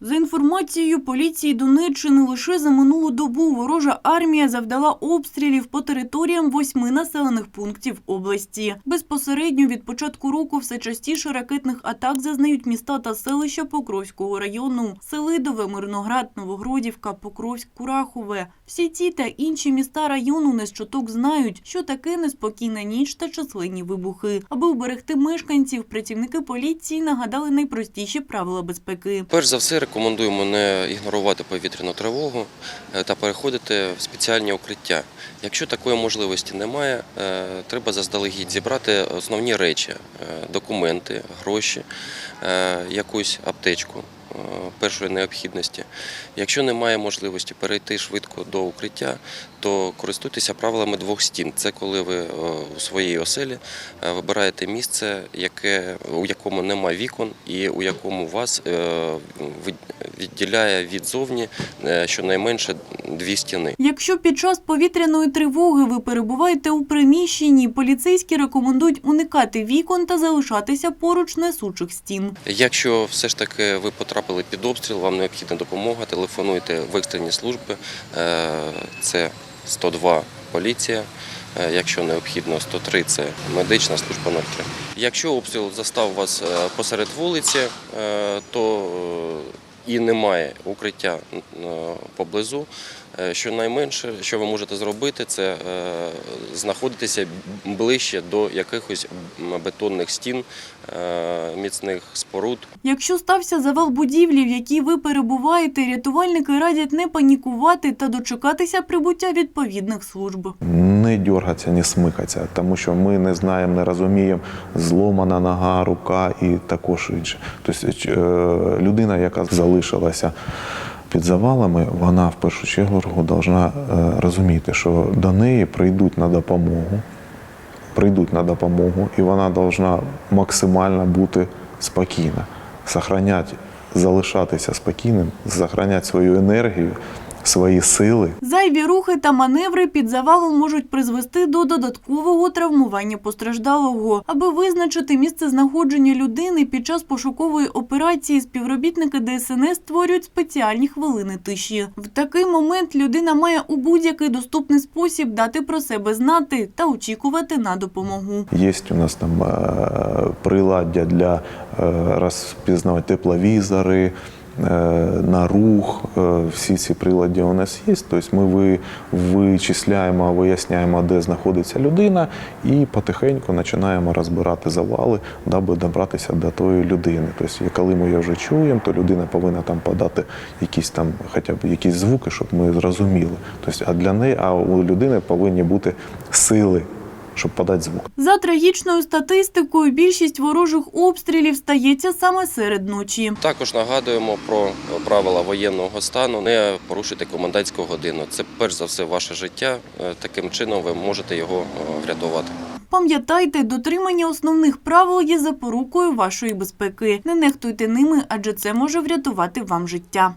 За інформацією поліції Донеччини, лише за минулу добу ворожа армія завдала обстрілів по територіям восьми населених пунктів області. Безпосередньо від початку року все частіше ракетних атак зазнають міста та селища Покровського району: Селидове, Мирноград, Новогродівка, Покровськ, Курахове. Всі ці та інші міста району не чуток знають, що таке неспокійна ніч та численні вибухи. Аби уберегти мешканців, працівники поліції нагадали найпростіші правила безпеки. Перш за все, рекомендуємо не ігнорувати повітряну тривогу е, та переходити в спеціальні укриття. Якщо такої можливості немає, е, треба заздалегідь зібрати основні речі: е, документи, гроші, якусь аптечку першої необхідності. Якщо немає можливості перейти швидко до укриття, то користуйтеся правилами двох стін. Це коли ви е, у своїй оселі е, вибираєте місце, яке, у якому нема вікон і у якому вас е, відділяє від зовні е, щонайменше дві стіни. Якщо під час повітряної тривоги ви перебуваєте у приміщенні, поліцейські рекомендують уникати вікон та залишатися поруч несучих стін. Якщо все ж таки ви потрапили під обстріл, вам необхідна допомога, телефонуйте в екстрені служби. Е, Це 102 поліція. Е, Якщо необхідно 103 це медична служба 03. Якщо обстріл застав вас е, посеред вулиці, то і немає укриття поблизу. Е, Щонайменше, що ви можете зробити, це е, знаходитися ближче до якихось бетонних стін, е, міцних споруд. Якщо стався завал будівлі, в якій ви перебуваєте, рятувальники радять не панікувати та дочекатися прибуття відповідних служб. не дергатися, не смикатися, тому що ми не знаємо, не розуміємо, зломана нога, рука і також інше. Тобто людина, яка залишилася під завалами, вона в першу чергу повинна розуміти, що до неї прийдуть на допомогу, прийдуть на допомогу, і вона повинна максимально бути спокійна, сохраняти, залишатися спокійним, сохраняти свою енергію, свої сили. Зайві рухи та маневри під завалом можуть призвести до додаткового травмування постраждалого. Аби визначити місце знаходження людини під час пошукової операції, співробітники ДСНС створюють спеціальні хвилини тиші. В такий момент людина має у будь-який доступний спосіб дати про себе знати та очікувати на допомогу. Є у нас там е, приладдя для е, розпізнавати тепловізори. Е, На рух е, всі ці прилади у нас є. Тобто ми вичисляємо, виясняємо, де знаходиться людина, і потихеньку починаємо розбирати завали, даби добратися до тої людини. Тобто, коли ми її вже чуємо, то людина повинна там подати якісь там, хоча б якісь звуки, щоб ми зрозуміли. Тобто, а для неї, а у людини повинні бути сили, щоб подати звук. За трагічною статистикою, більшість ворожих обстрілів стається саме серед ночі. Також нагадуємо про правила воєнного стану. Не порушуйте комендантську годину. Це перш за все ваше життя. Е, Таким чином ви можете його е, врятувати. Пам'ятайте, дотримання основних правил є запорукою вашої безпеки. Не нехтуйте ними, адже це може врятувати вам життя.